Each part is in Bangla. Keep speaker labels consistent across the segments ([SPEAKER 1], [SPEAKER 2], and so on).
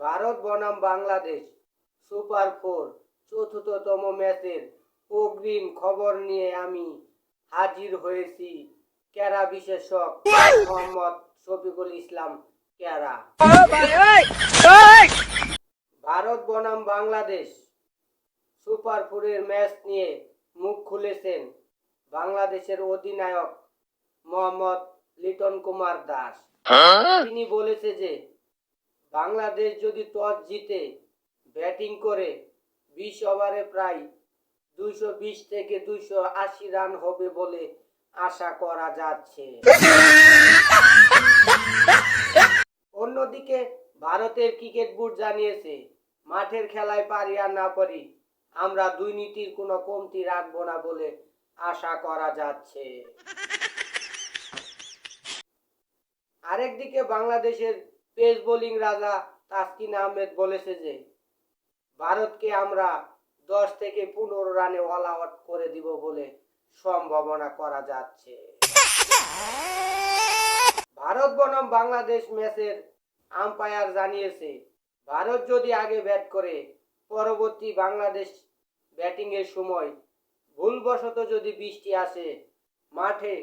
[SPEAKER 1] ভারত বনাম বাংলাদেশ সুপার ফোর চতুর্থতম ম্যাচের অগ্রিম খবর নিয়ে আমি হাজির হয়েছি ক্যারা বিশেষক মোহাম্মদ শফিকুল ইসলাম ক্যারা। ভারত বনাম বাংলাদেশ সুপার ফোরের ম্যাচ নিয়ে মুখ খুলেছেন বাংলাদেশের অধিনায়ক মোহাম্মদ লিটন কুমার দাস। তিনি বলেছে যে বাংলাদেশ যদি টস জিতে, ব্যাটিং করে, বিশ ওভারে প্রায় দুইশো বিশ থেকে দুইশো আশি রান হবে বলে আশা করা যাচ্ছে। অন্যদিকে ভারতের ক্রিকেট বোর্ড জানিয়েছে, মাঠের খেলায় পারি আর না পারি, আমরা দুর্নীতির কোনো কমতি রাখব না বলে আশা করা যাচ্ছে। আরেকদিকে বাংলাদেশের পেস বোলিং রাজা তাসকিন আহমেদ বলেছে যে, ভারতকে আমরা দশ থেকে পনেরো রানে অল আউট করে দিব বলে সম্ভাবনা করা যাচ্ছে। ভারত বনাম বাংলাদেশ ম্যাচের আম্পায়ার জানিয়েছে, ভারত যদি আগে ব্যাট করে, পরবর্তী বাংলাদেশ ব্যাটিং এর সময় ভুলবশত যদি বৃষ্টি আসে, মাঠে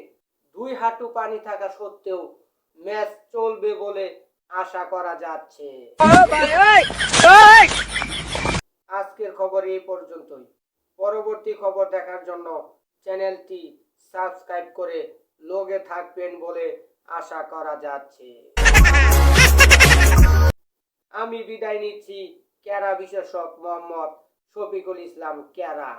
[SPEAKER 1] দুই হাঁটু পানি থাকা সত্ত্বেও ম্যাচ চলবে বলে আশা করা যাচ্ছে। আজকের খবর এই পর্যন্তই। পরবর্তী খবর দেখার জন্য চ্যানেলটি সাবস্ক্রাইব করে লোগে থাকবেন বলে আশা করা যাচ্ছে। আমি বিদায় নিচ্ছি ক্যারা বিশেষক মোহাম্মদ শফিকুল ইসলাম ক্যারা।